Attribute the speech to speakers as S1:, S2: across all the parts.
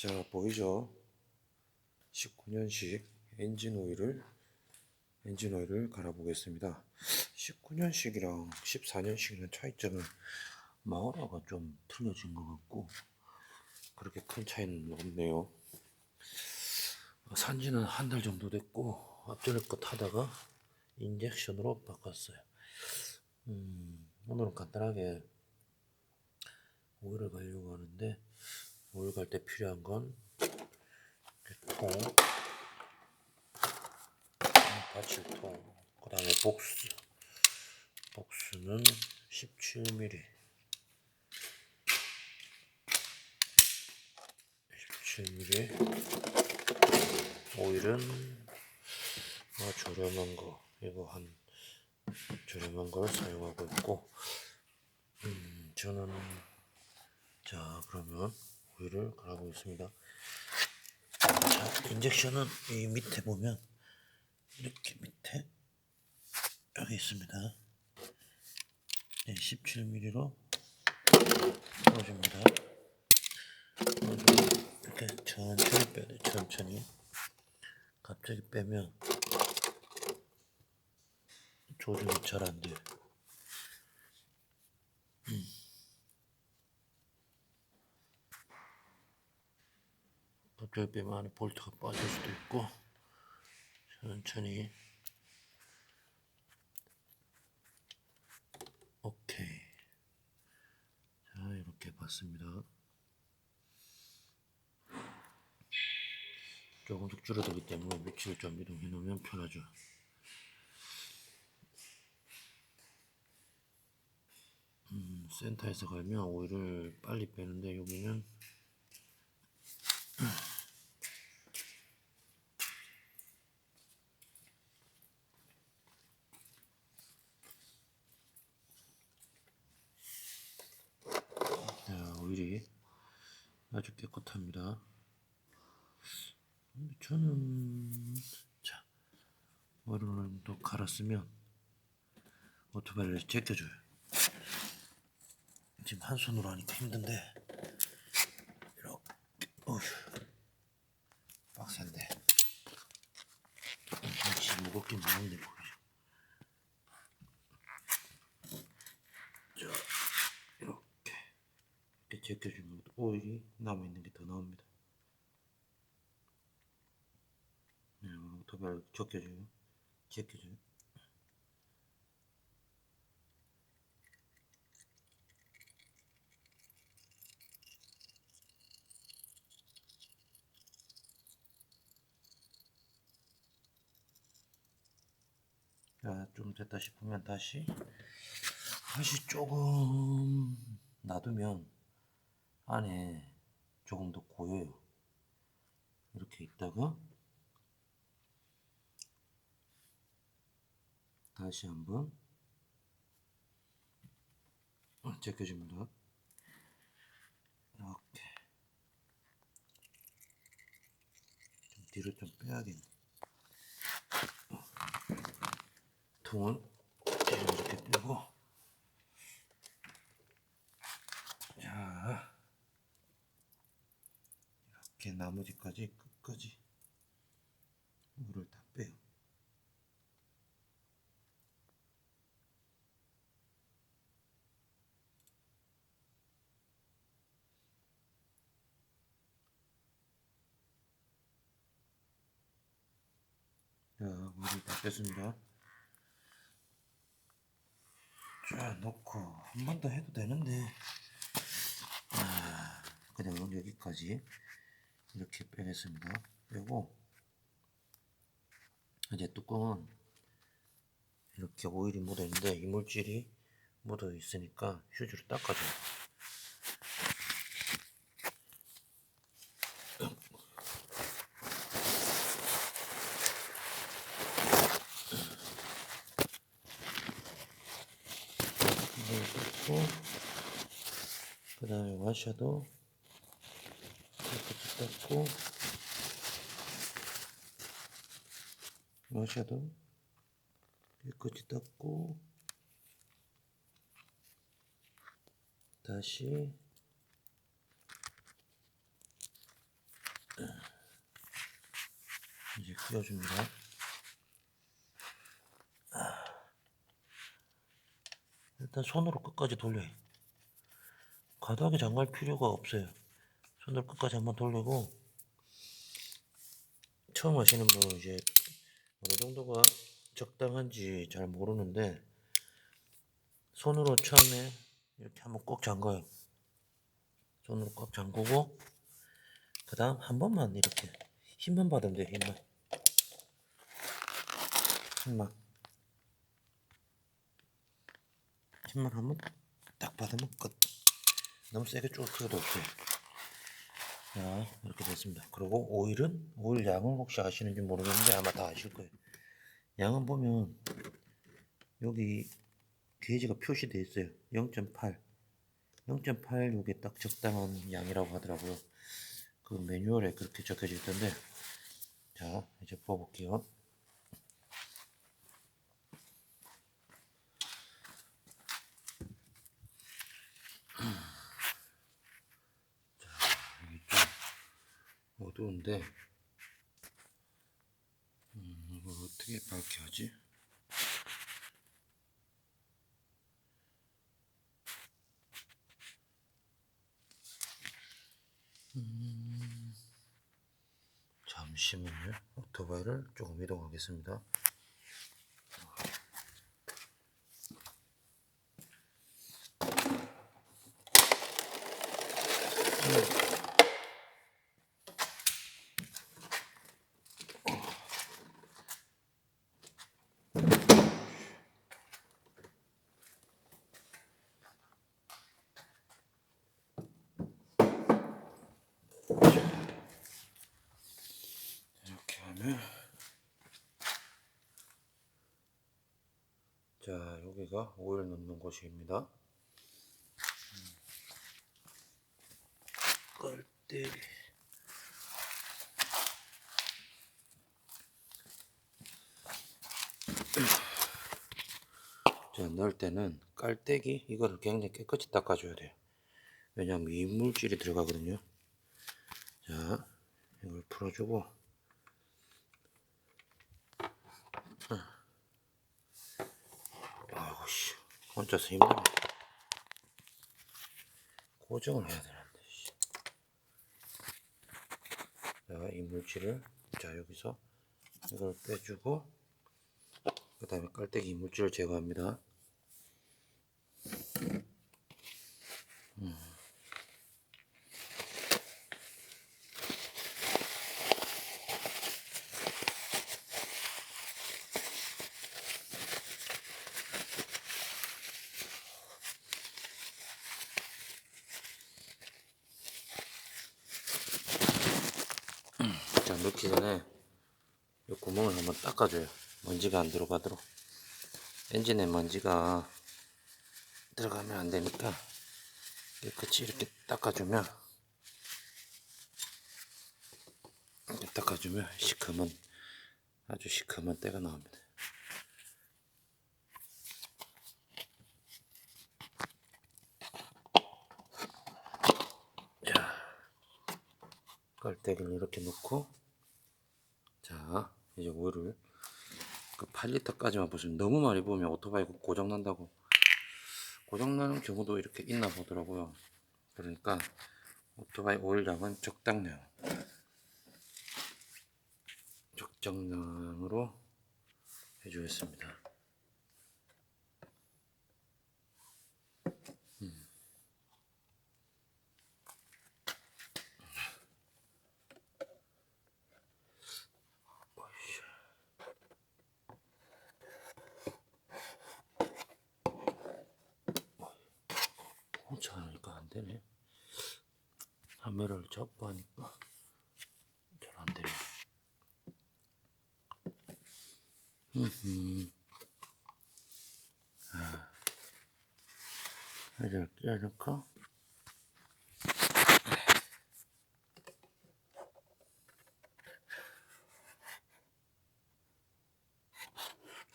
S1: 자, 보이죠? 19년식 엔진 오일을 엔진 오일을 갈아 보겠습니다. 19년식이랑 14년식이랑 차이점은 마우라가 좀 틀려진 것 같고 그렇게 큰 차이는 없네요. 산지는 한 달 정도 됐고 앞전에 거 타다가 인젝션으로 바꿨어요. 음, 오늘은 간단하게 오일을 가려고 하는데 오일 갈때 필요한 건 통, 받칠통, 그 다음에 복수. 복수는 17mm. 17mm. 오일은 뭐 저렴한 거, 이거 한 저렴한 걸 사용하고 있고, 음, 저는 자 그러면 오일을 갈아보겠습니다. 자, 인젝션은 이 밑에 보면 이렇게 밑에 여기 있습니다. 네, 17mm로 넣어줍니다. 넣어주고 이렇게 천천히 돼. 천천히. 갑자기 빼면 조준이 잘 안 돼요. 갑자기 빼면 볼트가 빠질 수도 있고 천천히. 오케이. 자 이렇게 봤습니다. 조금씩 줄어들기 때문에 위치를 좀 이동해 놓으면 편하죠. 음, 센터에서 갈면 오일을 빨리 빼는데 여기는 자, 오일이 아주 깨끗합니다. 저는 자 오일을 또 갈았으면 오토바이를 제껴줘요. 지금 한 손으로 하니까 힘든데 이렇게 어휴 빡센데 무겁긴 무거운데 보이죠. 자 이렇게 이렇게 제껴주면 오일이 남아있는 게 더 나옵니다. 네, 오토바이 적혀줘요. 제껴줘요. 자, 좀 됐다 싶으면 다시 다시 조금 놔두면 안에 조금 더 고여요. 이렇게 있다가 다시 한번 제껴줍니다. 이렇게 좀 뒤로 좀 빼야겠네. 통을 이렇게 빼고 자 이렇게 나머지까지 끝까지 물을 다 빼요. 자, 물을 다 뺐습니다. 자, 넣고 한 번 더 해도 되는데, 아, 그냥 여기까지 이렇게 빼겠습니다. 빼고 이제 뚜껑은 이렇게 오일이 묻어 있는데 이물질이 묻어 있으니까 휴지로 닦아줘요. 그 다음에 와셔도 닦고 와셔도 깨끗이 닦고 다시 이제 끼워줍니다. 일단 손으로 끝까지 돌려요. 과도하게 잠갈 필요가 없어요. 손으로 끝까지 한번 돌리고 처음 하시는 분은 이제 어느 정도가 적당한지 잘 모르는데 손으로 처음에 이렇게 한번 꼭 잠가요. 손으로 꽉 잠그고 그 다음 한 번만 이렇게 힘만 받으면 돼요. 힘만. 힘만. 힘만 한번 딱 받으면 끝. 너무 세게 줄 필요도 없어요. 자, 이렇게 됐습니다. 그리고 오일은 오일 양을 혹시 아시는지 모르겠는데 아마 다 아실 거예요. 양은 보면 여기 게이지가 표시되어 있어요. 0.8. 0.8 이게 딱 적당한 양이라고 하더라고요. 그 매뉴얼에 그렇게 적혀져 있던데. 자, 이제 부어볼게요. 이게 좀 어두운데 음, 이걸 어떻게 밝게 하지? 음, 잠시만요. 오토바이를 조금 이동하겠습니다. 이렇게 하면 자 여기가 오일 넣는 곳입니다. 깔때기. 자 넣을 때는 깔때기 이거를 굉장히 깨끗이 닦아줘야 돼요. 왜냐하면 이물질이 들어가거든요. 자 이걸 풀어주고 아우 씨 혼자서 힘드네 고정을 해야 되는데 씨. 자 이물질을 자 여기서 이걸 빼주고 그 다음에 깔때기 이물질을 제거합니다 자 넣기 전에 이 구멍을 한번 닦아줘요. 먼지가 안 들어가도록. 엔진에 먼지가 들어가면 안 되니까 깨끗이 이렇게 닦아주면 이렇게 닦아주면 시커먼 아주 시커먼 때가 나옵니다. 자 깔때기를 이렇게 놓고 자 이제 오일을 그 8리터까지만 보시면 너무 많이 부으면 오토바이 고장 난다고. 고장 나는 경우도 이렇게 있나 보더라고요. 그러니까 오토바이 오일량은 적당량 적정량으로 해주겠습니다 혼자 하니까 안 되네. 카메라를 잡고 하니까 잘 안 되네. 음, 아, 이렇게 끼워놓고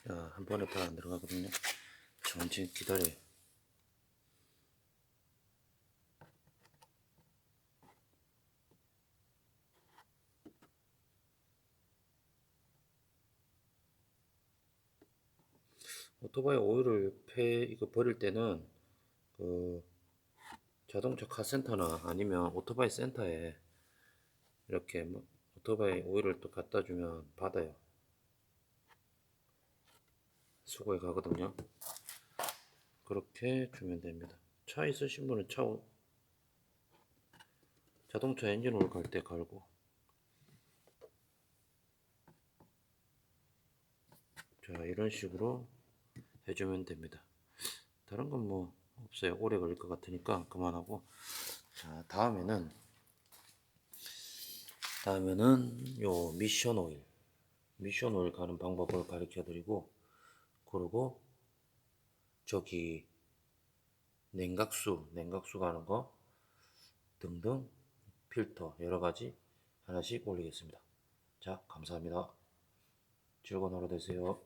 S1: 자, 한 번에 다 안 들어가거든요. 천천히 기다려 오토바이 오일을 폐 이거 버릴 때는 그 자동차 카센터나 아니면 오토바이 센터에 이렇게 뭐 오토바이 오일을 또 갖다 주면 받아요. 수거해 가거든요. 그렇게 주면 됩니다. 차 있으신 분은 차 오- 자동차 엔진 오일 갈 때 갈고 자 이런 식으로 해주면 됩니다. 다른 건 뭐 없어요. 오래 걸릴 것 같으니까 그만하고 자 다음에는 다음에는 요 미션 오일 미션 오일 가는 방법을 가르쳐 드리고 그리고 저기 냉각수 냉각수 가는 거 등등 필터 여러 가지 하나씩 올리겠습니다. 자 감사합니다. 즐거운 하루 되세요.